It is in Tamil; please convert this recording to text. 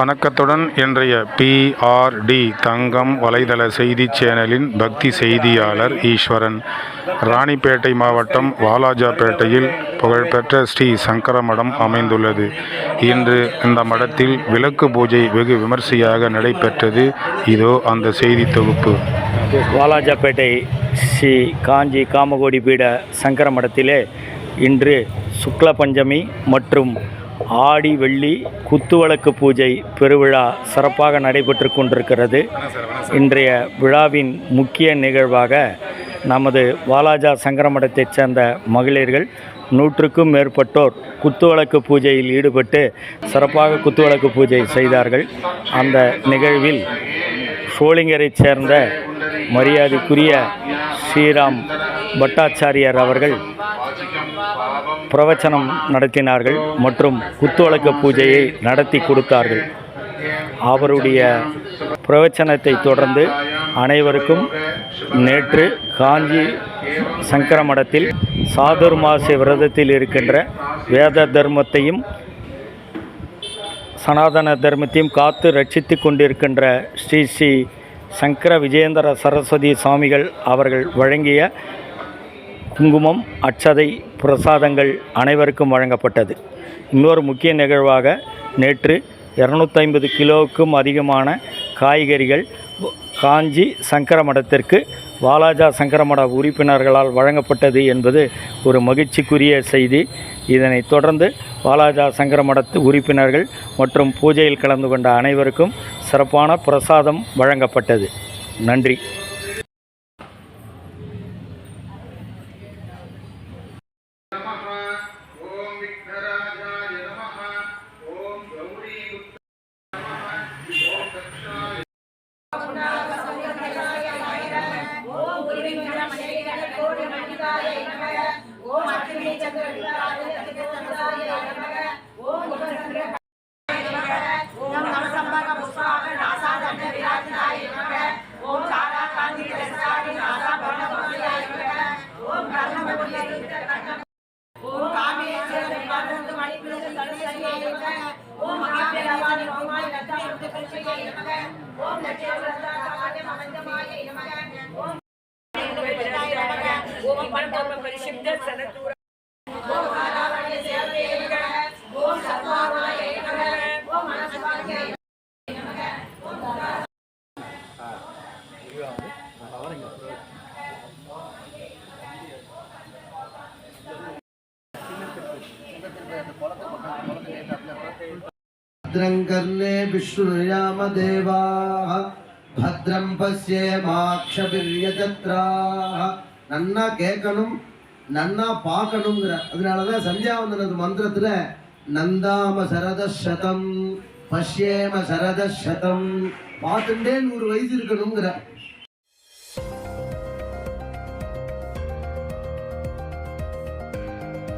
வணக்கத்துடன் இன்றைய பிஆர்டி தங்கம் வலைதள செய்திச் சேனலின் பக்தி செய்தியாளர் ஈஸ்வரன். ராணிப்பேட்டை மாவட்டம் வாலாஜாபேட்டையில் புகழ்பெற்ற ஸ்ரீ சங்கர மடம் அமைந்துள்ளது. இன்று இந்த மடத்தில் விளக்கு பூஜை வெகு விமர்சையாக நடைபெற்றது. இதோ அந்த செய்தி தொகுப்பு. வாலாஜாபேட்டை ஸ்ரீ காஞ்சி காமகோடி பீட சங்கர மடத்திலே இன்று சுக்ல பஞ்சமி மற்றும் ஆடி வெள்ளி குத்துவிளக்கு பூஜை பெருவிழா சிறப்பாக நடைபெற்று கொண்டிருக்கிறது. இன்றைய விழாவின் முக்கிய நிகழ்வாக நமது வாலாஜா சங்கரமடத்தைச் சேர்ந்த மகளிர்கள் நூற்றுக்கும் மேற்பட்டோர் குத்துவிளக்கு பூஜையில் ஈடுபட்டு சிறப்பாக குத்துவிளக்கு பூஜை செய்தார்கள். அந்த நிகழ்வில் சோளிங்கரைச் சேர்ந்த மரியாதைக்குரிய ஸ்ரீராம் பட்டாச்சாரியார் அவர்கள் பிரவச்சனம் நடத்தினார்கள் மற்றும் குத்துவழக்க பூஜையை நடத்தி கொடுத்தார்கள். அவருடைய பிரவச்சனத்தை தொடர்ந்து அனைவருக்கும் நேற்று காஞ்சி சங்கர மடத்தில் சாதுர்மாச விரதத்தில் இருக்கின்ற வேத தர்மத்தையும் சனாதன தர்மத்தையும் காத்து ரட்சித்து கொண்டிருக்கின்ற ஸ்ரீ ஸ்ரீ சங்கர விஜயேந்திர சரஸ்வதி சுவாமிகள் அவர்கள் வழங்கிய குங்குமம் அச்சதை பிரசாதங்கள் அனைவருக்கும் வழங்கப்பட்டது. இன்னொரு முக்கிய நிகழ்வாக நேற்று இரநூத்தைம்பது கிலோவுக்கும் அதிகமான காய்கறிகள் காஞ்சி சங்கர மடத்திற்கு வாலாஜா சங்கரமட உறுப்பினர்களால் வழங்கப்பட்டது என்பது ஒரு மகிழ்ச்சிக்குரிய செய்தி. இதனைத் தொடர்ந்து வாலாஜா சங்கரமடத்து உறுப்பினர்கள் மற்றும் பூஜையில் கலந்து கொண்ட அனைவருக்கும் சிறப்பான பிரசாதம் வழங்கப்பட்டது. நன்றி. ஓம் நமக ஓம் ஓம் பண்டம் பரிசுத்த சனதூர ஓம் ஆராவண சேவே நமக ஓம் சர்வாவாய நமக ஓம் மனசாய நமக ஓம் தாரா ஆ இது வந்து வரங்க சின்ன பெரிய அந்த குளத்தை பக்கம் குளத்தை நேற்று அப்படியே कर्णे विष्णुयामदेवाः भद्रं பசியேமாக்ஷபிரியஜத்ராः நன்னா கேட்கணும் நன்னா பார்க்கணுங்கிற அதனால தான் சந்தியாவந்தனது மந்திரத்தில் நந்தாம சரத சதம் பஷ்யேம சரத சதம் பார்த்துட்டே நூறு வயசு இருக்கணுங்கிற